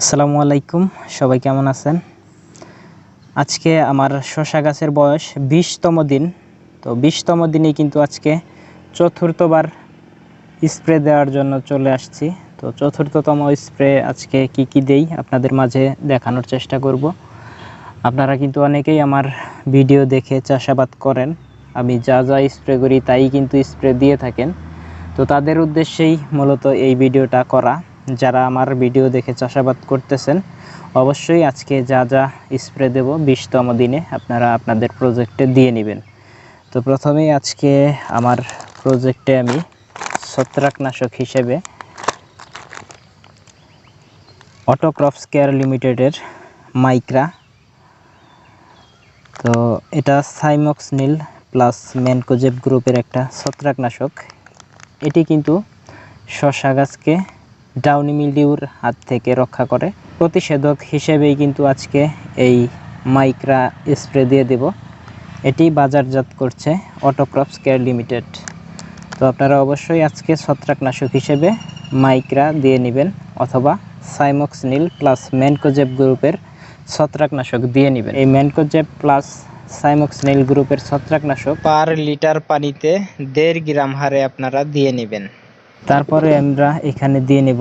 আসসালামু আলাইকুম, সবাই কেমন আছেন? আজকে আমার শশা গাছের বয়স বিশতম দিন। তো বিশতম দিনে কিন্তু আজকে চতুর্থবার স্প্রে দেওয়ার জন্য চলে আসছি। তো চতুর্থতম স্প্রে আজকে কি কি দেই আপনাদের মাঝে দেখানোর চেষ্টা করব। আপনারা কিন্তু অনেকেই আমার ভিডিও দেখে চাষাবাদ করেন। আমি যা যা স্প্রে করি তাই কিন্তু স্প্রে দিয়ে থাকেন। তো তাদের উদ্দেশ্যেই মূলত এই ভিডিওটা করা। যারা আমার ভিডিও দেখে চাষাবাদ করতেছেন, অবশ্যই আজকে যা যা স্প্রে দেব বিশতম দিনে আপনারা আপনাদের প্রজেক্টে দিয়ে নেবেন। তো প্রথমেই আজকে আমার প্রজেক্টে আমি ছত্রাকনাশক হিসেবে অটোক্রপস কেয়ার লিমিটেডের মাইক্রা তো এটা সাইমক্স নীল প্লাস ম্যানকোজেব গ্রুপের একটা ছত্রাকনাশক। এটি কিন্তু শশা গাছকে ডাউনি মিলডিউর হাত থেকে রক্ষা করে। প্রতিষেধক হিসেবেই কিন্তু আজকে এই মাইক্রা স্প্রে দিয়ে দেব। এটি বাজারজাত করছে অটোক্রপস কেয়ার লিমিটেড। তো আপনারা অবশ্যই আজকে ছত্রাকনাশক হিসেবে মাইক্রা দিয়ে নেবেন অথবা সাইমক্স নীল প্লাস ম্যানকোজেব গ্রুপের ছত্রাকনাশক দিয়ে নেবেন। এই ম্যানকোজেব প্লাস সাইমক্স নীল গ্রুপের ছত্রাকনাশক পার লিটার পানিতে দেড় গ্রাম হারে আপনারা দিয়ে নেবেন। তারপরে আমরা এখানে দিয়ে নেব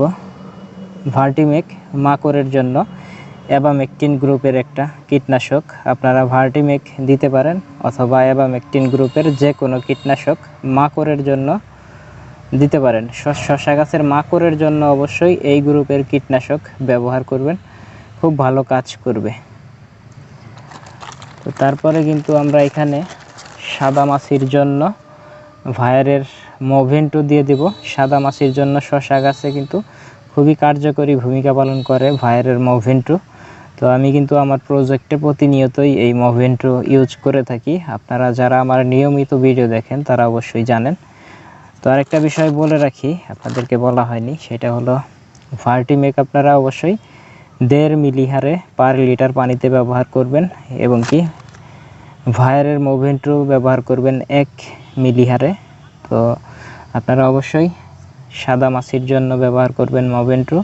ভার্টিমেক মাকড়ের জন্য অ্যাবামেকটিন গ্রুপের একটা কীটনাশক। আপনারা ভার্টিমেক দিতে পারেন অথবা অ্যাবামেকটিন গ্রুপের যে কোনো কীটনাশক মাকড়ের জন্য দিতে পারেন। শশা গাছের মাকড়ের জন্য অবশ্যই এই গ্রুপের কীটনাশক ব্যবহার করবেন। খুব ভালো কাজ করবে। তো তারপরে কিন্তু আমরা এখানে সাদা মাছির জন্য ভায়ারের মোভেন্টও দিয়ে দেব। সাদা মাছির জন্য শশা গাছে কিন্তু খুবই কার্যকরী ভূমিকা পালন করে ভায়ারের মোভেন্টু তো আমি কিন্তু আমার প্রজেক্টে প্রতিনিয়তই এই মোভেন্টু ইউজ করে থাকি। আপনারা যারা আমার নিয়মিত ভিডিও দেখেন, তারা অবশ্যই জানেন। তো আরেকটা বিষয় বলে রাখি, আপনাদেরকে বলা হয়নি, সেটা হলো ভার্টিমেক আপনারা অবশ্যই দেড় মিলি হারে পার লিটার পানিতে ব্যবহার করবেন এবং কি ভায়ারের মোভেন্টু ব্যবহার করবেন এক মিলি হারে তো আপনারা অবশ্যই সাদা মাছির জন্য ব্যবহার করবেন মোভেন্টু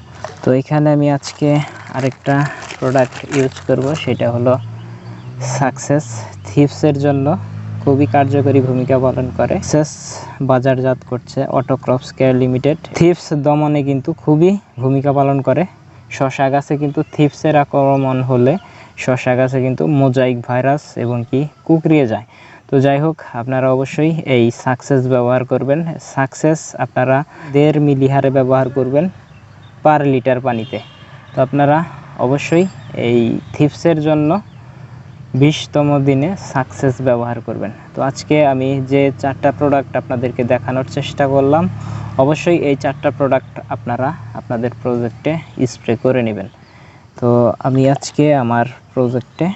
তো এখানে আমি আজকে আরেকটা প্রোডাক্ট ইউজ করব, সেটা হলো সাকসেস থিপসের জন্য খুবই কার্যকরী ভূমিকা পালন করে। সেস বাজারজাত করছে অটোক্রপস কেয়ার লিমিটেড থিপস দমনে কিন্তু খুবই ভূমিকা পালন করে। শশা গাছে কিন্তু থিপসের আক্রমণ হলে শশা গাছে কিন্তু মোজাইক ভাইরাস এবং কি কুকরিয়ে যায়। তো যাই হোক, আপনারা অবশ্যই এই সাকসেস ব্যবহার করবেন। সাকসেস আপনারা দেড় মিলি হারে ব্যবহার করবেন পার লিটার পানিতে। তো আপনারা অবশ্যই এই থিপসের জন্য বিশতম দিনে সাকসেস ব্যবহার করবেন। তো আজকে আমি যে চারটা প্রোডাক্ট আপনাদেরকে দেখানোর চেষ্টা করলাম, অবশ্যই এই চারটা প্রোডাক্ট আপনারা আপনাদের প্রজেক্টে স্প্রে করে নেবেন। তো আমি আজকে আমার প্রজেক্টে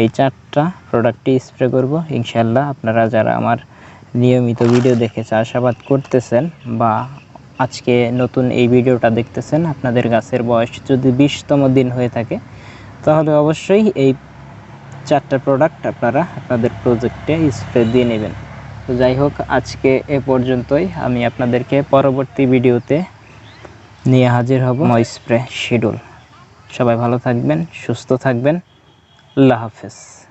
এই চারটা প্রোডাক্টটি স্প্রে করব। ইনশাল্লাহ আপনারা যারা আমার নিয়মিত ভিডিও দেখে চাষাবাদ করতেছেন বা আজকে নতুন এই ভিডিওটা দেখতেছেন, আপনাদের গাছের বয়স যদি বিশতম দিন হয়ে থাকে, তাহলে অবশ্যই এই চারটা প্রোডাক্ট আপনারা আপনাদের প্রজেক্টে স্প্রে দিয়ে নেবেন। তো যাই হোক, আজকে এ পর্যন্তই। আমি আপনাদেরকে পরবর্তী ভিডিওতে নিয়ে হাজির হব। স্প্রে শিডিউল সবাই ভালো থাকবেন, সুস্থ থাকবেন। अल्लाह हाफिज़।